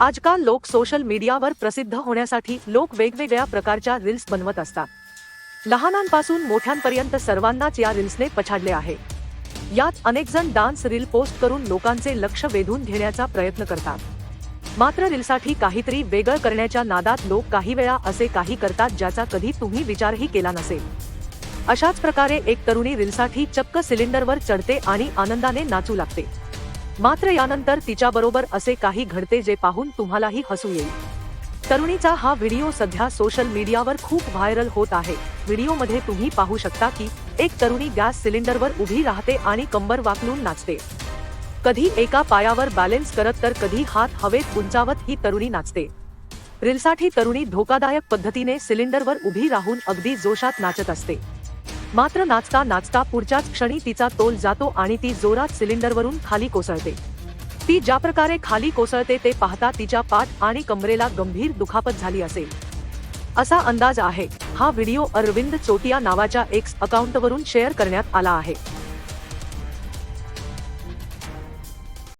आजकाल लोक सोशल मीडियावर प्रसिद्ध होण्यासाठी लोक वेगवेगळ्या प्रकारच्या रील्स बनवत असतात. लहानांपासून मोठ्यांपर्यंत सर्वांनाच या रील्सने पछाडले आहे. यात अनेक जण डान्स रील पोस्ट करून लोकांचे लक्ष वेधून घेण्याचा प्रयत्न करतात. मात्र रीलसाठी काहीतरी वेगळं करण्याच्या नादात लोक काही वेळा असे काही करतात ज्याचा कधी तुम्ही विचारही केला नसेल. अशाच प्रकारे एक तरुणी रीलसाठी चक्क सिलेंडरवर चढते आणि आनंदाने नाचू लागते. मात्र यानंतर तिच्याबरोबर असे काही घडते जे पाहून तुम्हालाही हसू येईल. तरुणीचा हा व्हिडिओ सध्या सोशल मीडियावर खूप व्हायरल होत आहे. व्हिडिओमध्ये तुम्ही पाहू शकता की एक तरुणी गॅस सिलेंडरवर उभी राहते आणि कंबर वाकलून नाचते. कधी एका पायावर बॅलेन्स करत तर कधी हात हवेत उंचावत ही तरुणी नाचते. रीलसाठी तरुणी धोकादायक पद्धतीने सिलेंडरवर उभी राहून अगदी जोशात नाचत असते. मात्र नाचता नाचता पुढच्याच क्षणी तिचा तोल जातो आणि ती जोरात सिलेंडरवरून खाली कोसळते. ती ज्या प्रकारे खाली कोसळते ते पाहता तिच्या पाठ आणि कमरेला गंभीर दुखापत झाली असेल. असा अंदाज आहे. हा व्हिडिओ अरविंद चोटिया नावाच्या एक्स अकाउंटवरून शेअर करण्यात आला आहे.